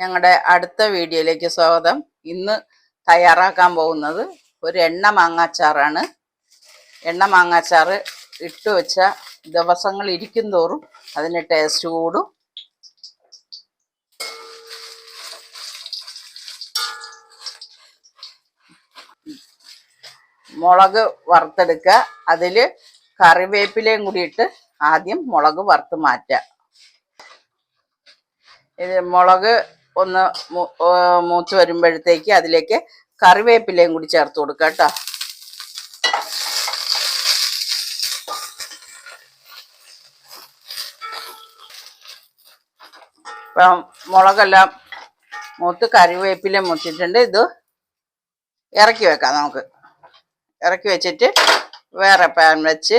ഞങ്ങളുടെ അടുത്ത വീഡിയോയിലേക്ക് സ്വാഗതം. ഇന്ന് തയ്യാറാക്കാൻ പോകുന്നത് ഒരു എണ്ണ മാങ്ങാച്ചാറാണ്. എണ്ണ മാങ്ങാച്ചാറ് ഇട്ട് വെച്ച ദിവസങ്ങൾ ഇരിക്കും തോറും അതിന് ടേസ്റ്റ് കൂടും. മുളക് വറുത്തെടുക്കുക. അതിൽ കറിവേപ്പിലയും കൂടി ഇട്ട് ആദ്യം മുളക് വറുത്ത് മാറ്റുക. ഇത് മുളക് ഒന്ന് മൂത്ത് വരുമ്പോഴത്തേക്ക് അതിലേക്ക് കറിവേപ്പിലയും കൂടി ചേർത്ത് കൊടുക്കുക കേട്ടോ. ഇപ്പം മുളകെല്ലാം മൂത്ത് കറിവേപ്പില മുത്തിട്ടുണ്ട് ഇത് ഇറക്കി വെക്കാം നമുക്ക്. ഇറക്കി വെച്ചിട്ട് വേറെ പാൻ വെച്ച്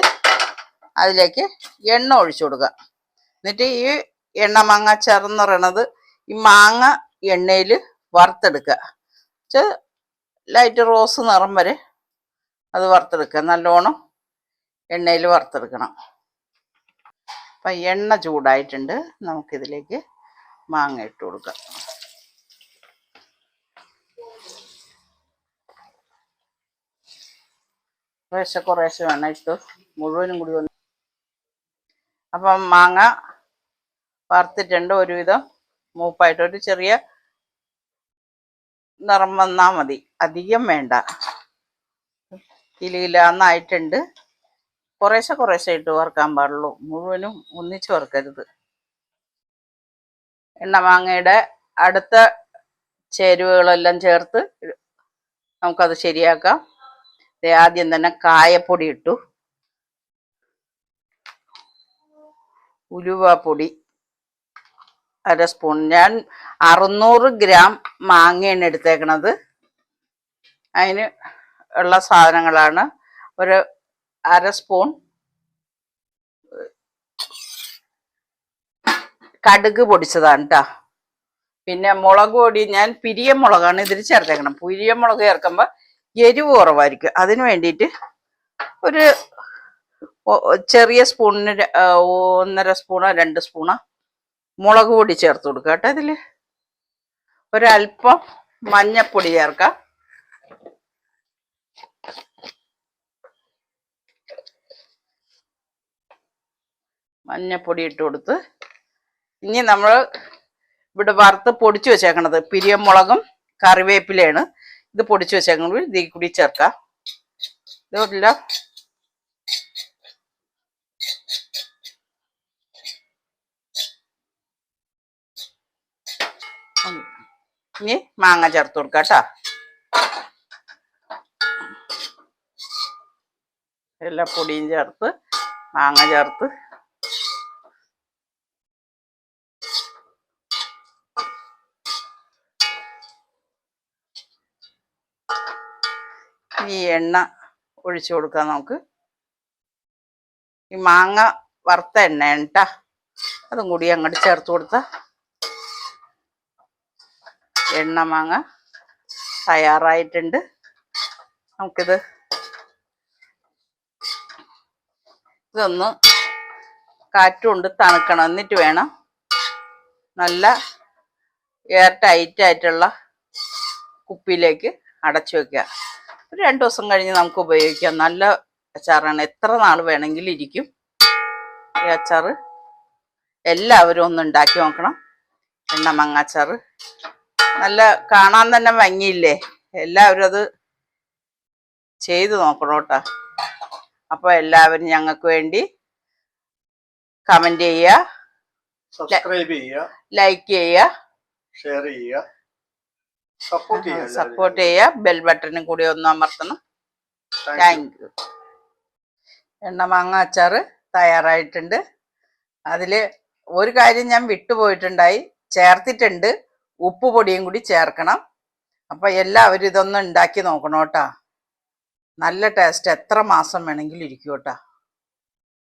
അതിലേക്ക് എണ്ണ ഒഴിച്ചു കൊടുക്കുക. എന്നിട്ട് ഈ എണ്ണ മാങ്ങ ചേർന്നിറണത് ഈ മാങ്ങ എണ്ണയിൽ വറുത്തെടുക്കുക. വെച്ചാൽ ലൈറ്റ് റോസ് നിറം വരെ അത് വറുത്തെടുക്കുക. നല്ലോണം എണ്ണയിൽ വറുത്തെടുക്കണം. അപ്പം എണ്ണ ചൂടായിട്ടുണ്ട്. നമുക്കിതിലേക്ക് മാങ്ങ ഇട്ട് കൊടുക്കാം. കുറേശ്ശെ കുറേശ്ശെ വേണം ഇട്ട് മുഴുവനും കൂടി ഒന്ന് അപ്പം മാങ്ങ വറുത്തിട്ടുണ്ട് ഒരുവിധം. മൂപ്പായിട്ട് ഒരു ചെറിയ നിറം വന്നാൽ മതി. അധികം വേണ്ട. കിലിയിലാന്നായിട്ടുണ്ട് കുറേശ്ശെ കുറേശ്ശെ ഇട്ട് വറുക്കാൻ പാടുള്ളൂ. മുഴുവനും ഒന്നിച്ച് വറുക്കരുത്. എണ്ണ മാങ്ങയുടെ അടുത്ത ചേരുവകളെല്ലാം ചേർത്ത് നമുക്കത് ശരിയാക്കാം. ആദ്യം തന്നെ കായപ്പൊടി ഇട്ടു. ഉലുവപ്പൊടി അര സ്പൂൺ. ഞാൻ അറുന്നൂറ് ഗ്രാം മാങ്ങയാണ് എടുത്തേക്കണത്. അതിന് ഉള്ള സാധനങ്ങളാണ്. ഒരു അര സ്പൂൺ കടുക് പൊടിച്ചതാണ് കേട്ടോ പിന്നെ മുളക് പൊടി ഞാൻ പിരിയ മുളകാണ് ഇതിൽ ചേർത്തേക്കണം പിരിയ മുളക് ചേർക്കുമ്പോൾ എരിവ് കുറവായിരിക്കും. അതിന് വേണ്ടിയിട്ട് ഒരു ചെറിയ സ്പൂണിന് ഒന്നര സ്പൂണോ രണ്ട് സ്പൂണോ മുളക് പൊടി ചേർത്ത് കൊടുക്കുക കേട്ടോ ഇതിൽ ഒരല്പം മഞ്ഞപ്പൊടി ചേർക്കാം. മഞ്ഞപ്പൊടി ഇട്ട് കൊടുത്ത് ഇനി നമ്മൾ ഇവിടെ വറുത്ത് പൊടിച്ചു വെച്ചേക്കണത് പിരിയമുളകും കറിവേപ്പിലയാണ്. ഇത് പൊടിച്ചു വെച്ചേക്കണത് ഇതിൽ കൂടി ചേർക്കാം. ഇതല്ല ഇനി മാങ്ങ ചേർത്ത് കൊടുക്കുക കേട്ടോ. എല്ലാ പൊടിയും ചേർത്ത് മാങ്ങ ചേർത്ത് ഈ എണ്ണ ഒഴിച്ചു കൊടുക്കാം നമുക്ക്. ഈ മാങ്ങ വറുത്ത എണ്ണ കേട്ടാ. അതും കൂടി അങ്ങോട്ട് ചേർത്ത് കൊടുത്ത എണ്ണ മാങ്ങ തയ്യാറായിട്ടുണ്ട്. നമുക്കിത് ഇതൊന്ന് കാറ്റുകൊണ്ട് തണുക്കണം. എന്നിട്ട് വേണം നല്ല എയർ ടൈറ്റ് ആയിട്ടുള്ള കുപ്പിയിലേക്ക് അടച്ചു വെക്കുക. ഒരു രണ്ട് ദിവസം കഴിഞ്ഞ് നമുക്ക് ഉപയോഗിക്കാം. നല്ല അച്ചാറാണ്. എത്ര നാൾ വേണമെങ്കിലും ഇരിക്കും. ഈ അച്ചാറ് എല്ലാവരും ഒന്ന് ഉണ്ടാക്കി നോക്കണം. എണ്ണ മങ്ങാച്ചാറ് നല്ല കാണാൻ തന്നെ ഭംഗിയില്ലേ? എല്ലാവരും അത് ചെയ്തു നോക്കണം കേട്ടോ. അപ്പോൾ എല്ലാവരും ഞങ്ങൾക്ക് വേണ്ടി കമന്റ് ചെയ്യുക. സബ്സ്ക്രൈബ് ചെയ്യുക. ലൈക്ക് ചെയ്യുക. ഷെയർ ചെയ്യുക. സപ്പോർട്ട് ചെയ്യുക ബെൽ ബട്ടണും കൂടി ഒന്ന് അമർത്തണം. താങ്ക് യു എണ്ണ മാങ്ങ അച്ചാറ് തയ്യാറായിട്ടുണ്ട്. അതിൽ ഒരു കാര്യം ഞാൻ വിട്ടുപോയിട്ടുണ്ടായി. ചേർത്തിട്ടുണ്ട്. ഉപ്പ് പൊടിയും കൂടി ചേർക്കണം. അപ്പോൾ എല്ലാവരും ഇതൊന്ന് ഉണ്ടാക്കി നോക്കണം കേട്ടോ. നല്ല ടേസ്റ്റ് എത്ര മാസം വേണമെങ്കിലും ഇരിക്കും കേട്ടാ.